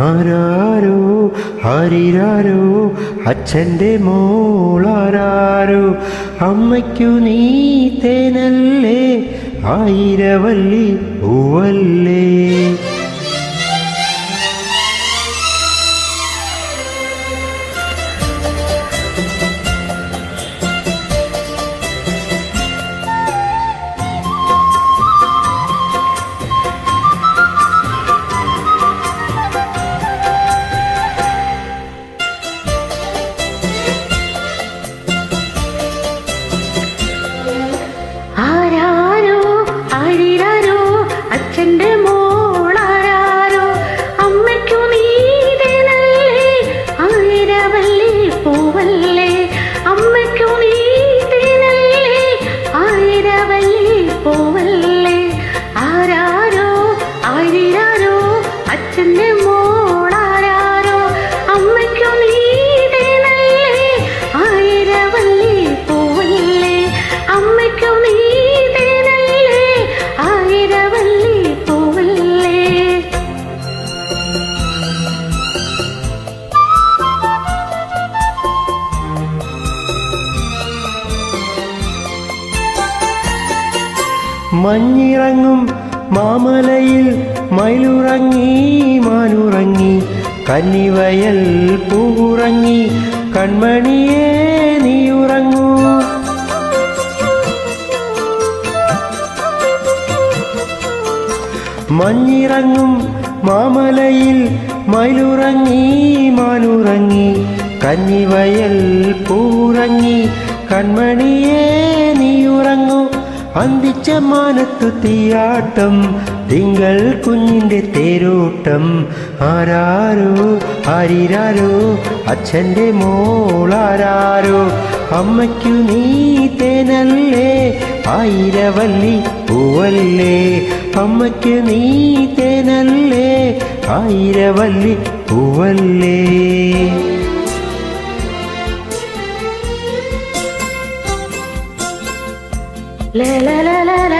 ആരാരോ ഹരിരാരോ അച്ഛന്റെ മോളാരാരോ അമ്മയ്ക്കു നീ തേനല്ലേ ആയിരവല്ലി പൂവല്ലേ? മഞ്ഞിറങ്ങും മാമലയിൽ മയിലുറങ്ങി മാനുറങ്ങി കന്നിവയൽ പൂവുറങ്ങി കൺമണിയേ ഉറങ്ങൂ മഞ്ഞിറങ്ങും മാമലയിൽ മയിലുറങ്ങി മാനുറങ്ങി കന്നിവയൽ പൂറങ്ങി കൺമണിയേ അന്തിച്ച മാനത്തു തീയാട്ടം തിങ്കൾ കുഞ്ഞിന്റെ തേരോട്ടം. ആരാരോ ആരിരാരോ അച്ഛന്റെ മോളാരാരോ. അമ്മയ്ക്കു നീ തേനല്ലേ ആയിരവല്ലി പൂവല്ലേ. അമ്മയ്ക്ക് നീ തേനല്ലേ ആയിരവല്ലി പൂവല്ലേ. La la la la la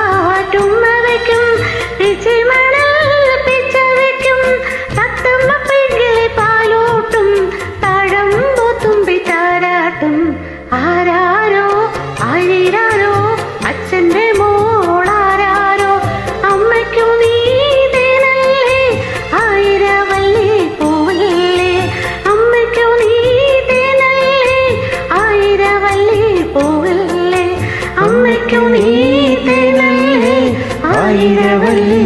ஆயிரவள்ளி